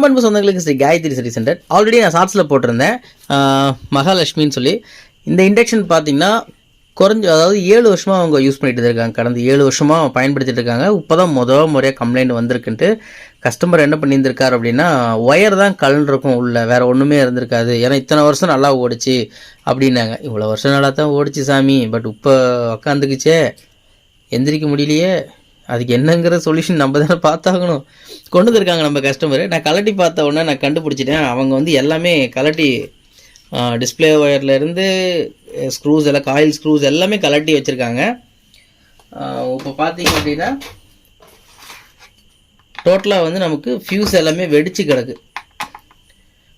வணக்கம் அன்பு சொந்தங்களுக்கு ஸ்ரீ காயத்ரி சரி சென்டர். ஆல்ரெடி நான் ஷார்ட்ஸில் போட்டிருந்தேன். மகாலட்சுமின்னு சொல்லி. இந்த இண்டக்ஷன் பார்த்தீங்கன்னா குறைஞ்ச அதாவது ஏழு வருஷமாக அவங்க யூஸ் பண்ணிட்டு இருக்காங்க. கடந்த ஏழு வருஷமாக பயன்படுத்திட்டு இருக்காங்க. இப்போ தான் முதல் முறையாக கம்ப்ளைண்ட் வந்திருக்குன்ட்டு கஸ்டமர் என்ன பண்ணியிருந்திருக்காரு அப்படின்னா ஒயர் தான் கலண்டிருக்கும் உள்ள. வேறு ஒன்றுமே இருந்திருக்காது. ஏன்னா இத்தனை வருஷம் நல்லா ஓடிச்சு அப்படின்னாங்க. இவ்வளோ வருஷம் நல்லா தான் ஓடிச்சு சாமி. பட் இப்போ உக்காந்துக்குச்சே எந்திரிக்க முடியலையே. அதுக்கு என்னங்கிற சொல்யூஷன் நம்ம தானே பார்த்தாகணும். கொண்டு வந்திருக்காங்க நம்ம கஸ்டமர் நான் கலட்டி பார்த்த உடனே நான் கண்டுபிடிச்சிட்டேன். அவங்க வந்து எல்லாமே கலட்டி டிஸ்பிளே ஒயர்லேருந்து ஸ்க்ரூஸ் எல்லாம் காயில் ஸ்க்ரூஸ் எல்லாமே கலட்டி வச்சுருக்காங்க. இப்போ பார்த்தீங்க அப்படின்னா டோட்டலாக வந்து நமக்கு ஃபியூஸ் எல்லாமே வெடிச்சு கிடக்கு.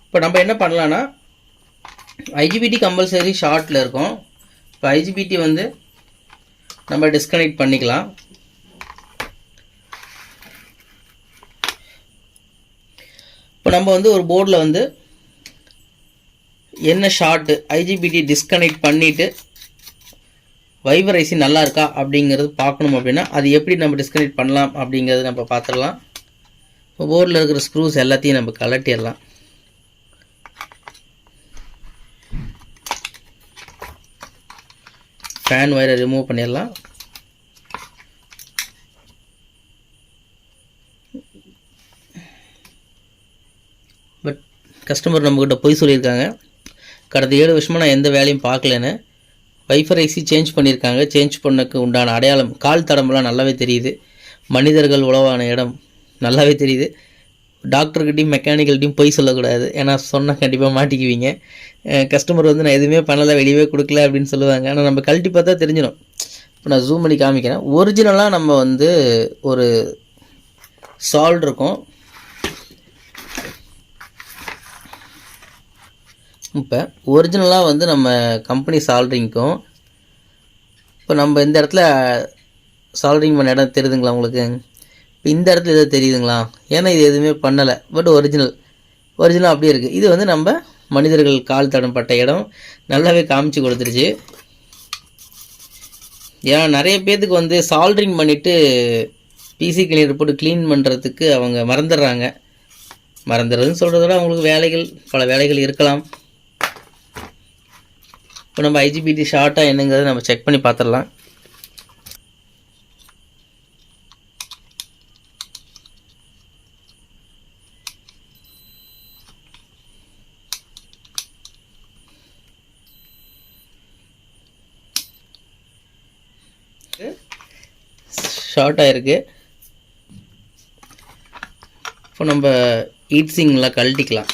இப்போ நம்ம என்ன பண்ணலான்னா ஐஜிபிடி கம்பல்சரி ஷார்ட்டில் இருக்கும். இப்போ ஐஜிபிடி வந்து நம்ம டிஸ்கனெக்ட் பண்ணிக்கலாம். நம்ம வந்து ஒரு போர்டில் வந்து என்ன ஷார்ட்டு ஐஜிபிடி டிஸ்கனெக்ட் பண்ணிவிட்டு வைபர் ஐசி நல்லா இருக்கா அப்படிங்கிறது பார்க்கணும் அப்படின்னா அது எப்படி நம்ம டிஸ்கனெக்ட் பண்ணலாம் அப்படிங்கிறது நம்ம பார்த்துடலாம். இப்போ போர்டில் இருக்கிற ஸ்க்ரூஸ் எல்லாத்தையும் நம்ம கலட்டிடலாம் ஃபேன் ஒயரை ரிமூவ் பண்ணிடலாம். கஸ்டமர் நம்மக்கிட்ட பொய் சொல்லியிருக்காங்க. கடந்த ஏழு வருஷமாக நான் எந்த வேலையும் பார்க்கலன்னு. வைஃபர் ஐசி சேஞ்ச் பண்ணியிருக்காங்க. சேஞ்ச் பண்ணக்கு உண்டான அடையாளம் கால் தடம்பெலாம் நல்லாவே தெரியுது. மனிதர்கள் உழவான இடம் நல்லாவே தெரியுது. டாக்டர்கிட்டையும் மெக்கானிக்கல்கிட்டையும் பொய் சொல்லக்கூடாது. ஏன்னா சொன்னால் கண்டிப்பாக மாட்டிக்குவீங்க. கஸ்டமர் வந்து நான் எதுவுமே பண்ணலை வெளியவே கொடுக்கல அப்படின்னு சொல்லுவாங்க. ஆனால் நம்ம கழட்டி பார்த்தா தெரிஞ்சிடும். இப்போ நான் ஜூம் பண்ணி காமிக்கிறேன். ஒரிஜினலாக நம்ம வந்து ஒரு சால்ட் இருக்கும். இப்போ ஒரிஜினலாக வந்து நம்ம கம்பெனி சால்ட்ரிங்க்கும் இப்போ நம்ம இந்த இடத்துல சால்ட்ரிங் பண்ண இடம் தெரியுதுங்களா உங்களுக்கு? இப்போ இந்த இடத்துல எதாவது தெரியுதுங்களா? ஏன்னா இது எதுவுமே பண்ணலை. பட் ஒரிஜினல் ஒரிஜினல் அப்படியே இருக்குது இது வந்து நம்ம மனிதர்கள் கால் தடம் பட்ட இடம். நல்லாவே காமிச்சு கொடுத்துருச்சு. ஏன்னா நிறைய பேர்த்துக்கு வந்து சால்ட்ரிங் பண்ணிவிட்டு பிசி கிளீனர் போட்டு க்ளீன் பண்ணுறதுக்கு அவங்க மறந்துடுறாங்க. மறந்துடுறதுன்னு சொல்கிறத விட அவங்களுக்கு வேலைகள் பல வேலைகள் இருக்கலாம். இப்போ நம்ம ஐஜிபிடி ஷார்ட்டாக என்னங்கிறத நம்ம செக் பண்ணி பார்த்துடலாம். ஷார்ட் ஆகிருக்கு இப்போ நம்ம ஹீட் சிங்லாம் கழட்டிக்கலாம்.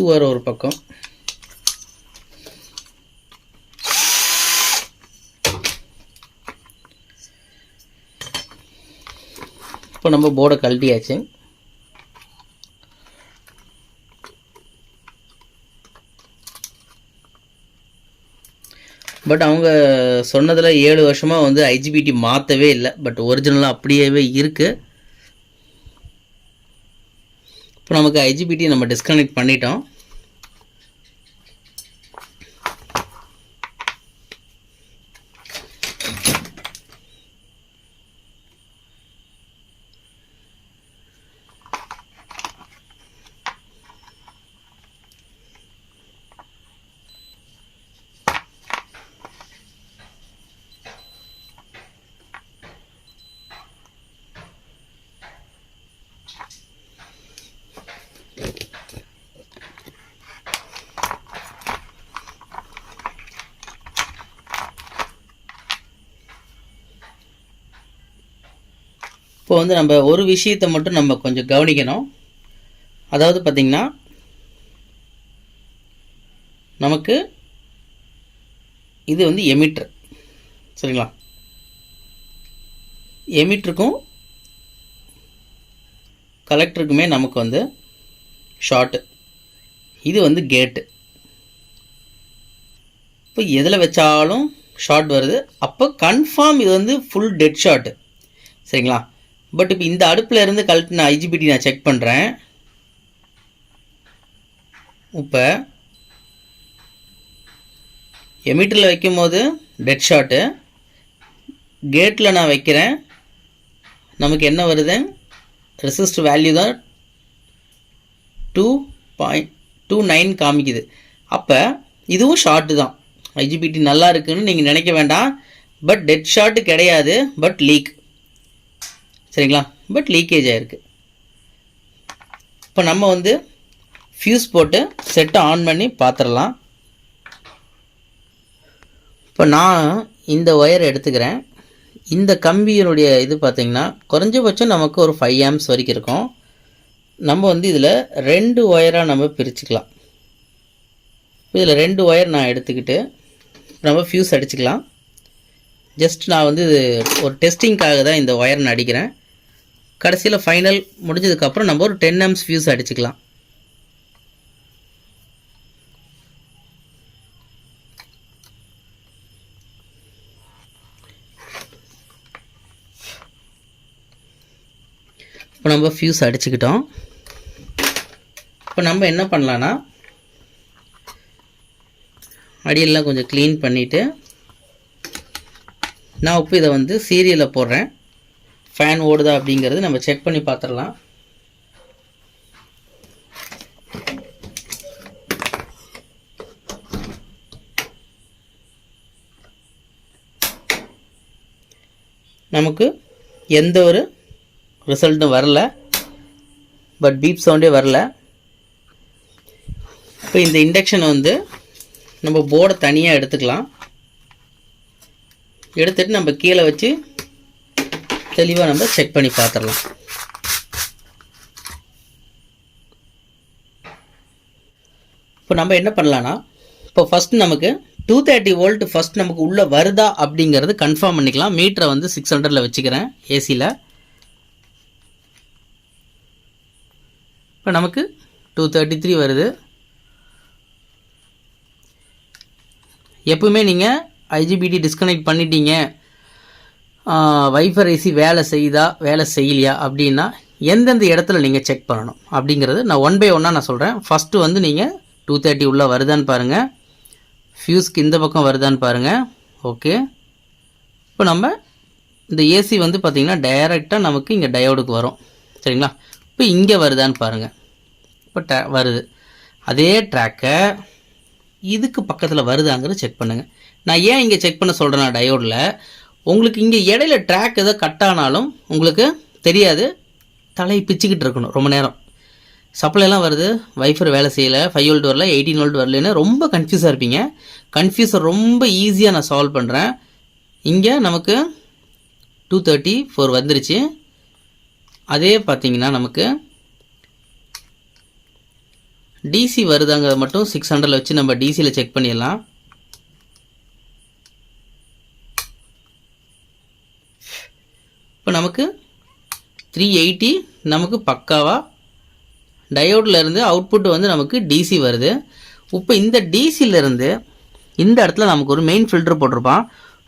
கொசு வர ஒரு பக்கம். இப்போ நம்ம போர்டை கழட்டியாச்சு. பட் அவங்க சொன்னதில் ஏழு வருஷமாக வந்து ஐஜிபிடி மாற்றவே இல்லை. பட் ஒரிஜினலாக அப்படியே இருக்குது இப்போ நமக்கு ஐஜிபிடி நம்ம டிஸ்கனெக்ட் பண்ணிட்டோம். இப்போ வந்து நம்ம ஒரு விஷயத்தை மட்டும் நம்ம கொஞ்சம் கவனிக்கணும். அதாவது பார்த்திங்கன்னா நமக்கு இது வந்து எமிட்ரு. சரிங்களா? எமிட்டருக்கும் கலெக்டருக்குமே நமக்கு வந்து ஷார்ட்டு. இது வந்து கேட்டு. இப்போ எதில் வச்சாலும் ஷார்ட் வருது. அப்போ கன்ஃபார்ம் இது வந்து ஃபுல் டெட் ஷார்ட்டு சரிங்களா? பட் இப்போ இந்த அடுப்பில் இருந்து கழட்டு நான் ஐஜிபிடி நான் செக் பண்ணுறேன் இப்போ எமீட்டரில் வைக்கும் போது டெட் ஷாட்டு கேட்டில் நான் வைக்கிறேன். நமக்கு என்ன வருது? ரெசிஸ்ட் வேல்யூ தான் டூ பாயிண்ட் டூ நைன் காமிக்குது. அப்போ இதுவும் ஷார்ட்டு தான். ஐஜிபிடி நல்லா இருக்குன்னு நீங்கள் நினைக்க வேண்டாம். பட் டெட் ஷாட்டு கிடையாது. பட் லீக் சரிங்களா? பட் லீக்கேஜ் ஆகிருக்கு இப்போ நம்ம வந்து ஃபியூஸ் போட்டு செட்டை ஆன் பண்ணி பார்த்துடலாம் இப்போ நான் இந்த ஒயர் எடுத்துக்கிறேன். இந்த கம்பியினுடைய இது பார்த்திங்கன்னா குறைஞ்சபட்சம் நமக்கு ஒரு ஃபைவ் ஆம்ஸ் வரைக்கும் இருக்கும். நம்ம வந்து இதில் ரெண்டு ஒயராக நம்ம பிரிச்சுக்கலாம். இதில் ரெண்டு ஒயர் நான் எடுத்துக்கிட்டு நம்ம ஃபியூஸ் அடிச்சுக்கலாம். ஜஸ்ட் நான் வந்து இது ஒரு டெஸ்டிங்காக தான் இந்த ஒயர் நான் அடிக்கிறேன். கடைசியில் ஃபைனல் முடிஞ்சதுக்கப்புறம் நம்ம ஒரு டென் எம்ஸ் ஃபியூஸ் அடிச்சுக்கலாம். இப்போ நம்ம ஃபியூஸ் அடிச்சுக்கிட்டோம். இப்போ நம்ம என்ன பண்ணலான்னா அடியெல்லாம் கொஞ்சம் க்ளீன் பண்ணிவிட்டு நான் இப்போ இதை வந்து சீரியலில் போடுறேன். ஃபேன் ஓடுதா அப்படிங்கிறது நம்ம செக் பண்ணி பார்த்துடலாம் நமக்கு எந்த ஒரு ரிசல்ட்டும் வரல. பட் பீப் சவுண்டே வரல. இப்போ இந்த இண்டக்ஷன் வந்து நம்ம போர்டை தனியாக எடுத்துக்கலாம். எடுத்துகிட்டு நம்ம கீழே வச்சு தெளிவாக நம்ம செக் பண்ணி பார்த்துடலாம் இப்போ நம்ம என்ன பண்ணலான்னா இப்போ ஃபஸ்ட் நமக்கு டூ தேர்ட்டி வோல்ட் ஃபஸ்ட் நமக்கு உள்ளே வருதா அப்படிங்கிறது கன்ஃபார்ம் பண்ணிக்கலாம். மீட்டரை வந்து சிக்ஸ் ஹண்ட்ரடில் வச்சுக்கிறேன் ஏசியில் இப்போ நமக்கு டூ தேர்ட்டி த்ரீ வருது. எப்பவுமே நீங்கள் ஐஜிபிடி டிஸ்கனெக்ட் பண்ணிட்டீங்க. வைஃபரைசி ஏசி வேலை செய்தா வேலை செய்யலையா அப்படின்னா எந்தெந்த இடத்துல நீங்கள் செக் பண்ணணும் அப்படிங்கிறது நான் ஒன் பை ஒன்னாக நான் சொல்கிறேன் ஃபஸ்ட்டு வந்து நீங்கள் டூ தேர்ட்டி உள்ளே வருதான்னு பாருங்கள் ஃபியூஸ்க்கு இந்த பக்கம் வருதான்னு பாருங்கள் ஓகே இப்போ நம்ம இந்த ஏசி வந்து பார்த்திங்கன்னா டைரெக்டாக நமக்கு இங்கே டயோடுக்கு வரும். சரிங்களா? இப்போ இங்கே வருதான்னு பாருங்கள் இப்போ ட வருது. அதே ட்ராக்கை இதுக்கு பக்கத்தில் வருதாங்கிறத செக் பண்ணுங்கள் நான் ஏன் இங்கே செக் பண்ண சொல்கிறேன்னா டயோடில் உங்களுக்கு இங்கே இடையில ட்ராக் ஏதோ கட் ஆனாலும் உங்களுக்கு தெரியாது. தலையை பிச்சுக்கிட்டு இருக்கணும் ரொம்ப நேரம். சப்ளைலாம் வருது. வைஃபர் வேலை செய்யலை. ஃபைவ் ஓல்டு வரல எயிட்டீன் ஓல்டு வரலன்னு ரொம்ப கன்ஃபியூஸாக இருப்பீங்க. கன்ஃபியூஸை ரொம்ப ஈஸியாக நான் சால்வ் பண்ணுறேன் இங்கே நமக்கு டூ தேர்ட்டி ஃபோர் வந்துருச்சு. அதே பார்த்தீங்கன்னா நமக்கு டிசி வருதாங்கிறத மட்டும் சிக்ஸ் ஹண்ட்ரடில் வச்சு நம்ம டிசியில் செக் பண்ணிடலாம். இப்போ நமக்கு த்ரீ எயிட்டி நமக்கு பக்காவாக டயோட்லேருந்து அவுட்புட் வந்து நமக்கு டிசி வருது. இப்போ இந்த டிசியிலேருந்து இந்த இடத்துல நமக்கு ஒரு மெயின் ஃபில்டர் போட்டிருப்பான்.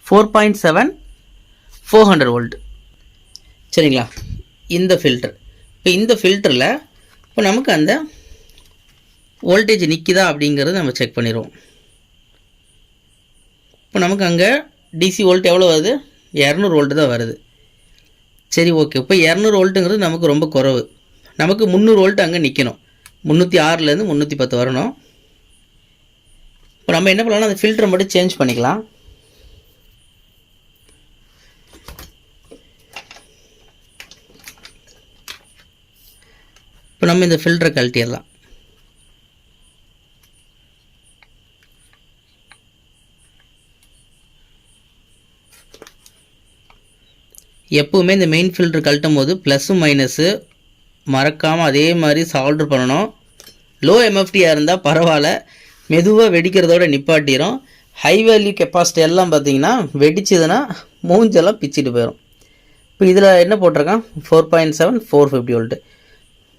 Four point seven four hundred volt சரிங்களா? இந்த ஃபில்டர் இப்போ இந்த ஃபில்டரில் இப்போ நமக்கு அந்த வோல்டேஜ் நிற்கிதா அப்படிங்கிறது நம்ம செக் பண்ணிடுவோம். இப்போ நமக்கு அங்கே டிசி வோல்ட் எவ்வளோ வருது? இரநூறு வோல்ட்டு தான் வருது. சரி ஓகே இப்போ இரநூறு வோல்ட்டுங்கிறது நமக்கு ரொம்ப குறவு. நமக்கு முந்நூறு வோல்ட் அங்கே நிற்கணும் முந்நூற்றி ஆறுலேருந்து முந்நூற்றி பத்து வரணும். இப்போ நம்ம என்ன பண்ணலாம் அந்த ஃபில்டரை மட்டும் சேஞ்ச் பண்ணிக்கலாம். இப்போ நம்ம இந்த ஃபில்டரை கழட்டிடலாம். எப்போவுமே இந்த மெயின் ஃபில்டர் கழட்டும் போது ப்ளஸ்ஸும் மைனஸு மறக்காமல் அதே மாதிரி சால்ட்ரு பண்ணணும். லோ எம்எஃப்டியாக இருந்தால் பரவாயில்ல. மெதுவாக வெடிக்கிறதோட நிப்பாட்டிடும் ஹை வேல்யூ கெப்பாசிட்டி எல்லாம் பார்த்தீங்கன்னா வெடிச்சதுன்னா மூஞ்செல்லாம் பிச்சுட்டு போயிடும் இப்போ இதில் என்ன போட்டிருக்கான்? Four point seven four fifty volt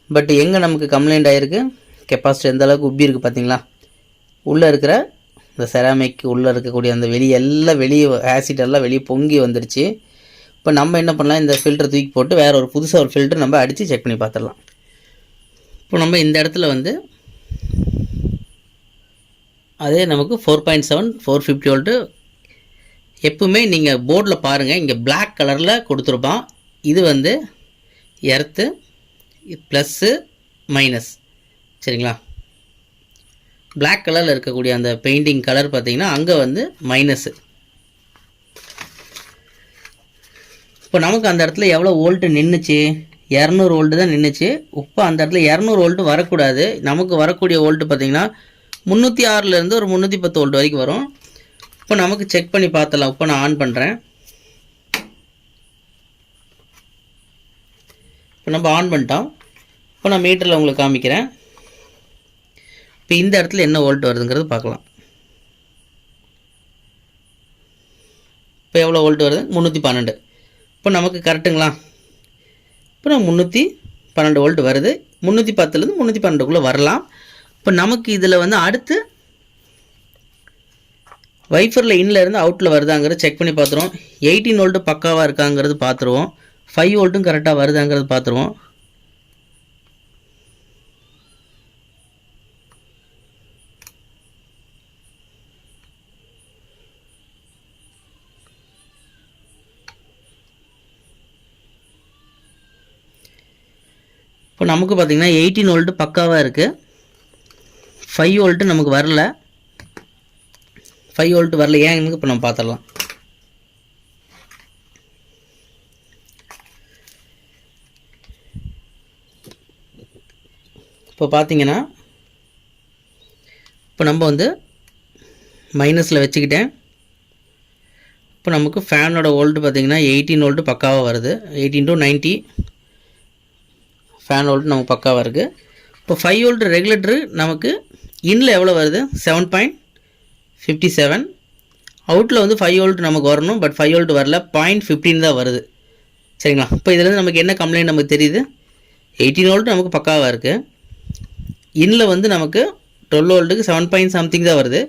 but எங்கே நமக்கு கம்ப்ளைண்ட் ஆகிருக்கு கெப்பாசிட்டி எந்த அளவுக்கு உப்பி இருக்குது பார்த்தீங்களா? உள்ளே இருக்கிற இந்த செராமிக் உள்ளே இருக்கக்கூடிய அந்த வெளியே எல்லாம் வெளியே ஆசிட் எல்லாம் வெளியே பொங்கி வந்துடுச்சு இப்போ நம்ம என்ன பண்ணலாம்? இந்த ஃபில்டர் தூக்கி போட்டு வேறு ஒரு புதுசாக ஒரு ஃபில்டர் நம்ம அடித்து செக் பண்ணி பார்த்துடலாம் இப்போ நம்ம இந்த இடத்துல வந்து அதே நமக்கு four point seven four fifty volt எப்பவுமே நீங்கள் போர்டில் பாருங்கள் இங்கே பிளாக் கலரில் கொடுத்துருப்பான். இது வந்து எர்த்து ப்ளஸ்ஸு மைனஸ் சரிங்களா? பிளாக் கலரில் இருக்கக்கூடிய அந்த பெயிண்டிங் கலர் பார்த்திங்கன்னா அங்கே வந்து மைனஸு இப்போ நமக்கு அந்த இடத்துல எவ்வளோ வோல்ட்டு நின்றுச்சு இரநூறு வோல்ட்டு தான் நின்றுச்சு இப்போ அந்த இடத்துல இரநூறு வோல்ட்டு வரக்கூடாது. நமக்கு வரக்கூடிய வோல்ட்டு பார்த்தீங்கன்னா முந்நூற்றி ஆறுலேருந்து ஒரு முந்நூற்றி பத்து வோல்ட் வரைக்கும் வரும். இப்போ நமக்கு செக் பண்ணி பார்த்தலாம் இப்போ நான் ஆன் பண்ணுறேன் இப்போ நம்ம ஆன் பண்ணிட்டோம். இப்போ நான் மீட்டரில் உங்களுக்கு காமிக்கிறேன். இப்போ இந்த இடத்துல என்ன வோல்ட் வருதுங்கிறது பார்க்கலாம். இப்போ எவ்வளோ வோல்ட் வருது? முந்நூற்றி பன்னெண்டு. இப்போ நமக்கு கரெக்டுங்களா? இப்போ நம்ம முந்நூற்றி பன்னெண்டு வோல்ட் வருது. முந்நூற்றி பத்துலேருந்து முந்நூற்றி பன்னெண்டுக்குள்ளே வரலாம். இப்போ நமக்கு இதில் வந்து அடுத்து வைஃபரில் இன்லேருந்து அவுட்டில் வருதாங்கிறது செக் பண்ணி பார்த்துருவோம். எயிட்டீன் வோல்ட்டு பக்காவாக இருக்காங்கிறது பார்த்துருவோம். ஃபைவ் வோல்ட்டும் கரெக்டாக வருதாங்கிறது பார்த்துருவோம். இப்போ நமக்கு பார்த்திங்கன்னா எயிட்டீன் வோல்ட்டு பக்காவாக இருக்குது ஃபைவ் வோல்ட்டு நமக்கு வரல. ஃபைவ் வோல்ட்டு வரல. ஏன்னு இப்போ நம்ம பார்த்துடலாம் இப்போ பார்த்தீங்கன்னா இப்போ நம்ம வந்து மைனஸில் வச்சுக்கிட்டேன். இப்போ நமக்கு ஃபேனோட ஓல்டு பார்த்தீங்கன்னா எயிட்டீன் ஓல்டு பக்காவாக வருது. Eighteen to ninety fan volt நமக்கு பக்காவாக இருக்குது இப்போ ஃபைவ் வோல்ட் ரெகுலேட்டரு நமக்கு இன்னில் எவ்வளோ வருது? செவன் பாயிண்ட் ஃபிஃப்டி செவன் அவுட்டில் வந்து ஃபைவ் வோல்ட் நமக்கு வரணும் பட் ஃபைவ் வோல்ட் வரல பாயிண்ட் ஃபிஃப்டீன் தான் வருது. சரிங்களா? இப்போ இதுலேருந்து நமக்கு என்ன கம்ப்ளைண்ட் நமக்கு தெரியுது? எயிட்டீன் வோல்ட் நமக்கு பக்காவாக இருக்குது இன்னில் வந்து நமக்கு டுவெல் வோல்ட்டுக்கு செவன் பாயிண்ட் சம்திங் தான் வருது.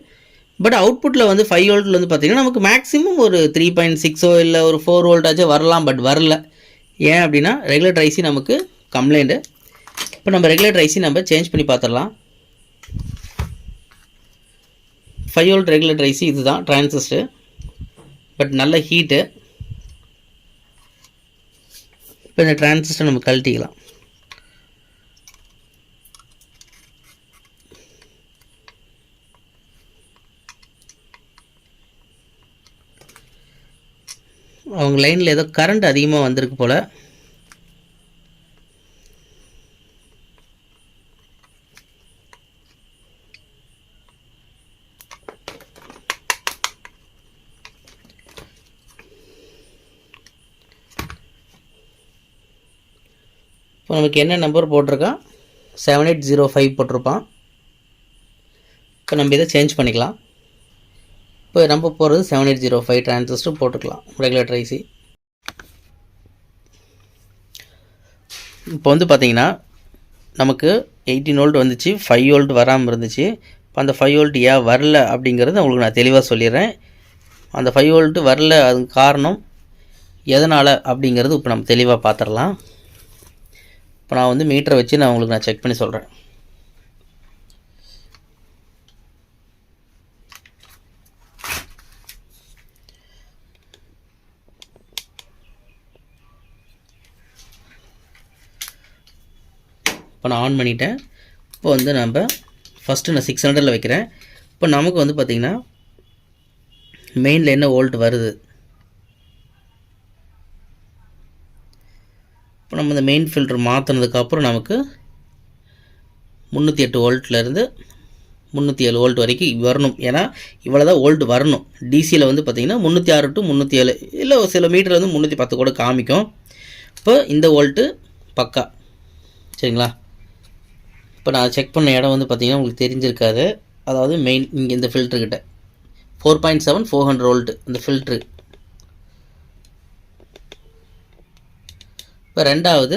பட் அவுட்புட்டில் வந்து ஃபைவ் வோல்ட்டில் வந்து பார்த்திங்கன்னா நமக்கு மேக்ஸிமம் ஒரு த்ரீ பாயிண்ட் சிக்ஸோ இல்லை ஒரு ஃபோர் வோல்ட்டாச்சும் வரலாம் பட் வரல. ஏன் அப்படின்னா ரெகுலேட்டர் ஐசி நமக்கு கம்ப்ளைண்ட்டு இப்போ நம்ம ரெகுலேட்டர் ஐசி நம்ம சேஞ்ச் பண்ணி பார்த்துடலாம் ஃபைவ் ஓல்ட் ரெகுலேட்டர் ஐசி இதுதான் டிரான்சிஸ்டர் பட் நல்ல ஹீட்டு இப்போ இந்த டிரான்சிஸ்டர் நம்ம கழட்டிக்கலாம். அவங்க லைனில் ஏதோ கரண்ட் அதிகமாக வந்திருக்கு போல். இப்போ நமக்கு என்ன நம்பர் போட்டிருக்கான்? செவன் எயிட் ஜீரோ ஃபைவ் போட்டிருப்பான். இப்போ நம்ம இதை சேஞ்ச் பண்ணிக்கலாம். இப்போ நம்ம போகிறது seven eight zero five transistor போட்டுக்கலாம். ரெகுலேட்டர் ஐசி இப்போ வந்து பார்த்தீங்கன்னா நமக்கு எயிட்டீன் ஓல்ட் வந்துச்சு ஃபைவ் ஓல்ட் வராமல் இருந்துச்சு. இப்போ அந்த ஃபைவ் வோல்ட் ஏன் வரல அப்படிங்கிறது உங்களுக்கு நான் தெளிவாக சொல்லிடுறேன். அந்த ஃபைவ் ஓல்ட்டு வரல அதுக்கு காரணம் எதனால் அப்படிங்கிறது இப்போ நம்ம தெளிவாக பார்த்துடலாம். இப்போ நான் வந்து மீட்டரை வச்சு நான் உங்களுக்கு நான் செக் பண்ணி சொல்கிறேன் இப்போ நான் ஆன் பண்ணிட்டேன். இப்போ வந்து நம்ம ஃபஸ்ட்டு நான் சிக்ஸ் ஹண்ட்ரடில் வைக்கிறேன். இப்போ நமக்கு வந்து பார்த்திங்கன்னா மெயினில் என்ன வோல்ட் வருது? இப்போ நம்ம இந்த மெயின் ஃபில்டர் மாற்றினதுக்கப்புறம் நமக்கு முந்நூற்றி எட்டு வோல்ட்லேருந்து முந்நூற்றி ஏழு வோல்ட் வரைக்கும் வரணும். ஏன்னா இவ்வளோ தான் வோல்ட் வரணும் டிசியில் வந்து பார்த்திங்கன்னா முந்நூற்றி ஆறு டு முந்நூற்றி ஏழு. இல்லை ஒரு சில மீட்டர் வந்து முந்நூற்றி பத்து கூட காமிக்கும். இப்போ இந்த வோல்ட்டு பக்கா. சரிங்களா? இப்போ நான் செக் பண்ண இடம் வந்து பார்த்திங்கன்னா உங்களுக்கு தெரிஞ்சிருக்காது. அதாவது மெயின் இங்கே இந்த ஃபில்ட்ருக்கிட்ட four point seven four hundred volt இந்த ஃபில்ட்ரு இப்போ ரெண்டாவது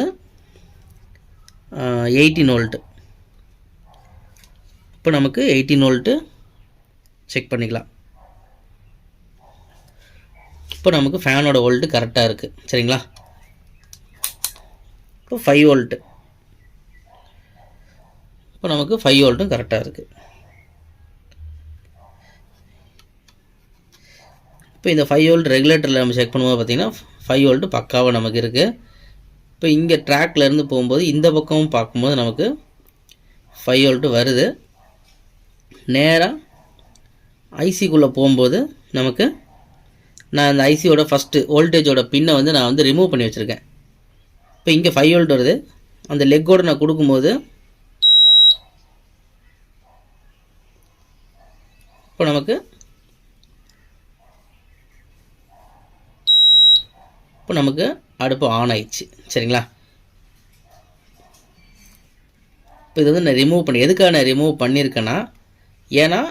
எயிட்டீன் வோல்ட்டு இப்போ நமக்கு எயிட்டீன் வோல்ட்டு செக் பண்ணிக்கலாம். இப்போ நமக்கு ஃபேனோட வோல்ட்டு கரெக்டாக இருக்குது சரிங்களா? இப்போ ஃபைவ் வோல்ட்டு இப்போ நமக்கு ஃபைவ் வோல்ட்டும் கரெக்டாக இருக்குது இப்போ இந்த ஃபைவ் வோல்ட் ரெகுலேட்டரில் நம்ம செக் பண்ணும்போது பார்த்தீங்கன்னா ஃபைவ் வோல்ட்டு பக்காவாக நமக்கு இருக்குது இப்போ இங்கே ட்ராக்லேருந்து போகும்போது இந்த பக்கமும் பார்க்கும்போது நமக்கு ஃபைவ் வோல்ட்டு வருது. நேராக ஐசிக்குள்ளே போகும்போது நமக்கு நான் அந்த ஐசியோட ஃபஸ்ட்டு வோல்டேஜோட பின்னை வந்து நான் வந்து ரிமூவ் பண்ணி வச்சுருக்கேன். இப்போ இங்கே ஃபைவ் வோல்ட் வருது. அந்த லெக்கோடு நான் கொடுக்கும்போது இப்போ நமக்கு இப்போ நமக்கு அடுப்பு ஆன் ஆயிடுச்சு. சரிங்களா? இப்போ இது வந்து நான் ரிமூவ் பண்ணி எதுக்காக நான் ரிமூவ் பண்ணியிருக்கேன்னா ஏன்னா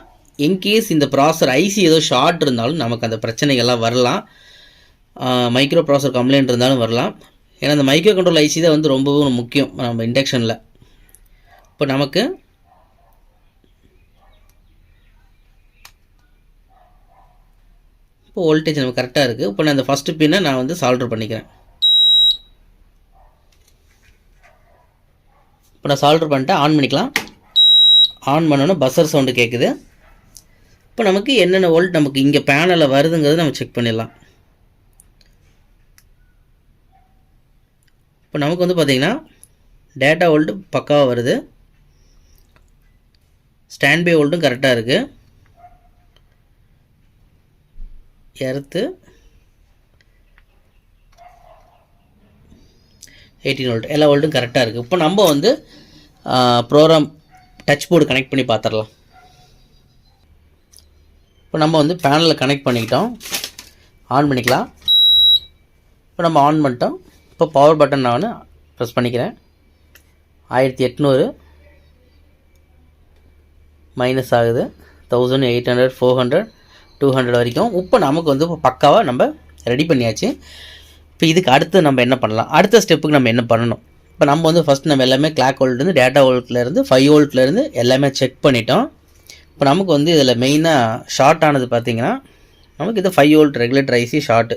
இன்கேஸ் இந்த ப்ராசர் ஐசி ஏதோ ஷார்ட் இருந்தாலும் நமக்கு அந்த பிரச்சனைகள்லாம் வரலாம். மைக்ரோ ப்ராசர் கம்ப்ளைண்ட் இருந்தாலும் வரலாம். ஏன்னா அந்த மைக்ரோ கண்ட்ரோல் ஐசி தான் வந்து ரொம்பவும் முக்கியம் நம்ம இண்டக்ஷனில் இப்போ நமக்கு இப்போ வோல்டேஜ் நமக்கு கரெக்டாக இருக்குது இப்போ நான் அந்த ஃபஸ்ட்டு பின்னை நான் வந்து சால்டர் பண்ணிக்கிறேன். இப்போ நான் சால்டர் பண்ணிட்டு ஆன் பண்ணிக்கலாம். ஆன் பண்ணோன்னா பஸ்ஸர் சவுண்டு கேட்குது இப்போ நமக்கு என்னென்ன வோல்ட் நமக்கு இங்கே பேனலில் வருதுங்கிறது நம்ம செக் பண்ணிடலாம். இப்போ நமக்கு வந்து பார்த்திங்கன்னா டேட்டா வோல்ட்டு பக்காவாக வருது. ஸ்டாண்ட் பை வோல்ட்டும் கரெக்டாக இருக்குது எர்த்து எயிட்டீன் வோல்ட் எல்லா வோல்ட்டும் கரெக்டாக இருக்குது இப்போ நம்ம வந்து ப்ரோக்ராம் டச் போர்டு கனெக்ட் பண்ணி பார்த்துடலாம் இப்போ நம்ம வந்து பேனலில் கனெக்ட் பண்ணிக்கிட்டோம். ஆன் பண்ணிக்கலாம். இப்போ நம்ம ஆன் பண்ணிட்டோம். இப்போ பவர் பட்டன் நான் ப்ரெஸ் பண்ணிக்கிறேன். ஆயிரத்தி எட்நூறு மைனஸ் ஆகுது. Thousand eight hundred four hundred two hundred வரைக்கும். இப்போ நமக்கு வந்து இப்போ பக்காவாக நம்ம ரெடி பண்ணியாச்சு. இப்போ இதுக்கு அடுத்து நம்ம என்ன பண்ணலாம்? அடுத்த ஸ்டெப்புக்கு நம்ம என்ன பண்ணணும்? இப்போ நம்ம வந்து ஃபஸ்ட் நம்ம எல்லாமே கிளாக் ஓல்ட்லேருந்து டேட்டா ஓல்ட்லேருந்து ஃபைவ் ஓல்ட்லேருந்து எல்லாமே செக் பண்ணிட்டோம். இப்போ நமக்கு வந்து இதில் மெயினாக ஷார்ட் ஆனது பார்த்திங்கன்னா நமக்கு இது five volt regulator IC short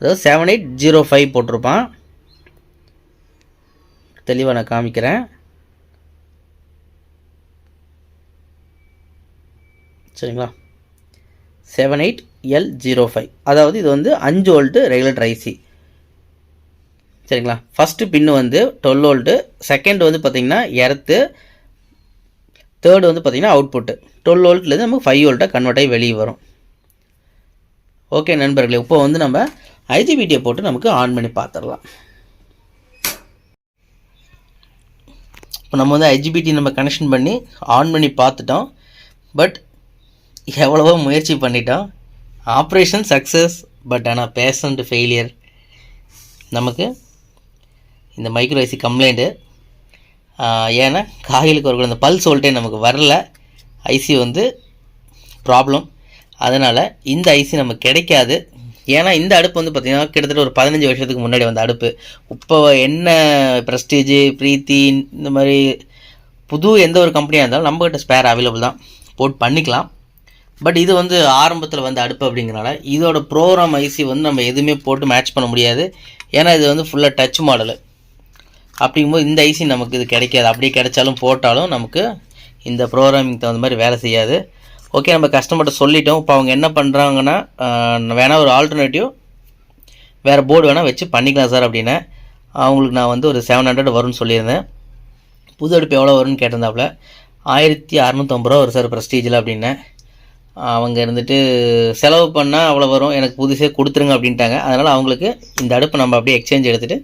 அதாவது செவன் எயிட் ஜீரோ ஃபைவ் போட்டிருப்பான். தெளிவாக நான் காமிக்கிறேன். சரிங்களா? Seven eight L zero five அதாவது இது வந்து அஞ்சு வோல்ட்டு ரெகுலேட்டர் ஐசி சரிங்களா? ஃபஸ்ட்டு பின்னு வந்து டுவெல் வோல்ட்டு செகண்ட் வந்து பார்த்திங்கன்னா எர்த்து தேர்டு வந்து பார்த்திங்கன்னா அவுட்புட்டு டுவெல் வோல்ட்லேருந்து நமக்கு ஃபைவ் வோல்ட்டாக கன்வெர்ட் ஆகி வெளியே வரும். ஓகே நண்பர்களே இப்போ வந்து நம்ம ஐஜிபிடியை போட்டு நமக்கு ஆன் பண்ணி பார்த்துடலாம் இப்போ நம்ம வந்து ஐஜிபிடி நம்ம கனெக்ஷன் பண்ணி ஆன் பண்ணி பார்த்துட்டோம் பட் எவ்வளவோ முயற்சி பண்ணிட்டோம். ஆப்ரேஷன் சக்ஸஸ் பட் ஆனால் பேஷண்ட் ஃபெயிலியர் நமக்கு இந்த மைக்ரோ ஐசி கம்ப்ளைண்ட்டு ஏன்னா காயிலுக்கு ஒரு இந்த பல்ஸ் வோல்டேஜ் நமக்கு வரல. ஐசி வந்து ப்ராப்ளம் அதனால் இந்த ஐசி நமக்கு கிடைக்காது. ஏன்னா இந்த அடுப்பு வந்து பார்த்திங்கன்னா கிட்டத்தட்ட ஒரு பதினஞ்சு வருஷத்துக்கு முன்னாடி வந்த அடுப்பு. இப்போ என்ன ப்ரெஸ்டீஜு ப்ரீத்தி இந்த மாதிரி புது எந்த ஒரு கம்பெனியாக இருந்தாலும் நம்மக்கிட்ட ஸ்பேர் அவைலபிள் தான். போட் பண்ணிக்கலாம். பட் இது வந்து ஆரம்பத்தில் வந்த அடுப்பு அப்படிங்கிறனால இதோட ப்ரோக்ராம் ஐசி வந்து நம்ம எதுவுமே போட்டு மேட்ச் பண்ண முடியாது. ஏன்னா இது வந்து ஃபுல்லாக டச் மாடலு அப்படிங்கும்போது இந்த ஐசி நமக்கு இது கிடைக்காது. அப்படியே கிடைச்சாலும் போட்டாலும் நமக்கு இந்த ப்ரோக்ராமிங் தகுந்த மாதிரி வேலை செய்யாது. ஓகே நம்ம கஸ்டமர்கிட்ட சொல்லிட்டோம். இப்போ அவங்க என்ன பண்ணுறாங்கன்னா வேணால் ஒரு ஆல்டர்னேட்டிவ் வேறு போர்டு வேணால் வச்சு பண்ணிக்கலாம் சார் அப்படின்னு. அவங்களுக்கு நான் வந்து ஒரு செவன் ஹண்ட்ரட் வரும்னு சொல்லியிருந்தேன். புது அடுப்பு எவ்வளோ வரும்னு கேட்டிருந்தாப்புல ஆயிரத்தி அறநூற்றம்பது ரூபா வரும் சார் ப்ரெஸ்டீஜில் அப்படின்னேன் அவங்க இருந்துட்டு செலவு பண்ணால் அவ்வளோ வரும் எனக்கு புதுசே கொடுத்துருங்க அப்படின்ட்டாங்க. அதனால் அவங்களுக்கு இந்த அடுப்பு நம்ம அப்படியே எக்ஸ்சேஞ்ச் எடுத்துகிட்டு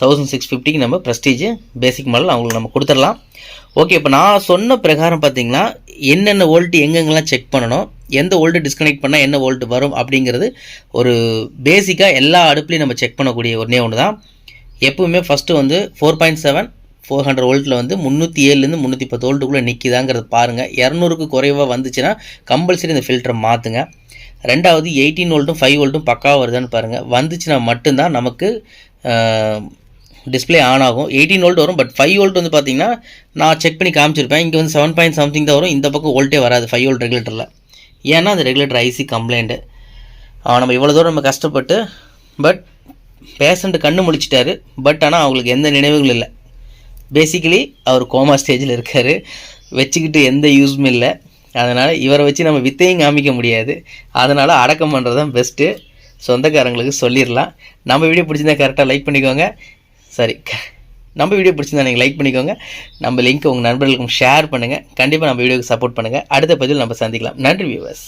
தௌசண்ட் சிக்ஸ் ஃபிஃப்டிக்கு நம்ம ப்ரெஸ்டீஜ் பேசிக் மாடல் அவங்களுக்கு நம்ம கொடுத்துடலாம். ஓகே இப்போ நான் சொன்ன பிரகாரம் பார்த்தீங்கன்னா என்னென்ன வோல்ட்டு எங்கெங்கெல்லாம் செக் பண்ணணும் எந்த வோல்ட்டு டிஸ்கனெக்ட் பண்ணால் என்ன வோல்ட்டு வரும் அப்படிங்கிறது ஒரு பேசிக்காக எல்லா அடுப்புலையும் நம்ம செக் பண்ணக்கூடிய ஒன்றே ஒன்று தான் எப்பவுமே ஃபஸ்ட்டு வந்து four point seven four hundred வோல்ட்டில் வந்து முந்நூற்றி ஏழுலேருந்து முந்நூற்றி பத்து வோல்ட்டுக்குள்ளே நிற்கிதாங்கிறது பாருங்கள் இரநூறுக்கு குறைவாக வந்துச்சுன்னா கம்பல்சரி இந்த ஃபில்டரை மாற்றுங்க ரெண்டாவது எயிட்டீன் வோல்ட்டும் ஃபைவ் வோல்ட்டும் பக்காவாக வருதான்னு பாருங்கள் வந்துச்சுன்னா மட்டும்தான் நமக்கு டிஸ்பிளே ஆன் ஆகும். எயிட்டீன் வோல்ட் வரும் பட் ஃபைவ் வோல்ட் வந்து பார்த்தீங்கன்னா நான் செக் பண்ணி காமிச்சிருப்பேன். இங்கே வந்து செவன் பாயிண்ட் சம்திங் தான் வரும். இந்த பக்கம் வோல்ட்டே வராது ஃபைவ் வோல்ட் ரெகுலேட்டரில் ஏன்னா அந்த ரெகுலேட்டர் ஐசி கம்ப்ளைண்ட்டு நம்ம இவ்வளோ தூரம் நம்ம கஷ்டப்பட்டு பட் பேஷண்ட்டு கண்ணு முழிச்சிட்டாரு. பட் ஆனால் அவங்களுக்கு எந்த நினைவுகளும் இல்லை. பேசிக்கலி அவர் கோமா ஸ்டேஜில் இருக்கார். வச்சுக்கிட்டு எந்த யூஸும் இல்லை. அதனால் இவரை வச்சு நம்ம வித்தையும் காமிக்க முடியாது. அதனால் அடக்கம் பண்ணுறது தான் பெஸ்ட்டு சொந்தக்காரங்களுக்கு சொல்லிடலாம். நம்ம வீடியோ பிடிச்சிருந்தா கரெக்டாக லைக் பண்ணிக்கோங்க. சரி நம்ம வீடியோ பிடிச்சிருந்தா நீங்கள் லைக் பண்ணிக்கோங்க. நம்ம லிங்க் உங்கள் நண்பர்களுக்கும் ஷேர் பண்ணுங்கள் கண்டிப்பாக நம்ம வீடியோக்கு சப்போர்ட் பண்ணுங்கள் அடுத்த பதிவில் நம்ம சந்திக்கலாம். நன்றி வியூவர்ஸ்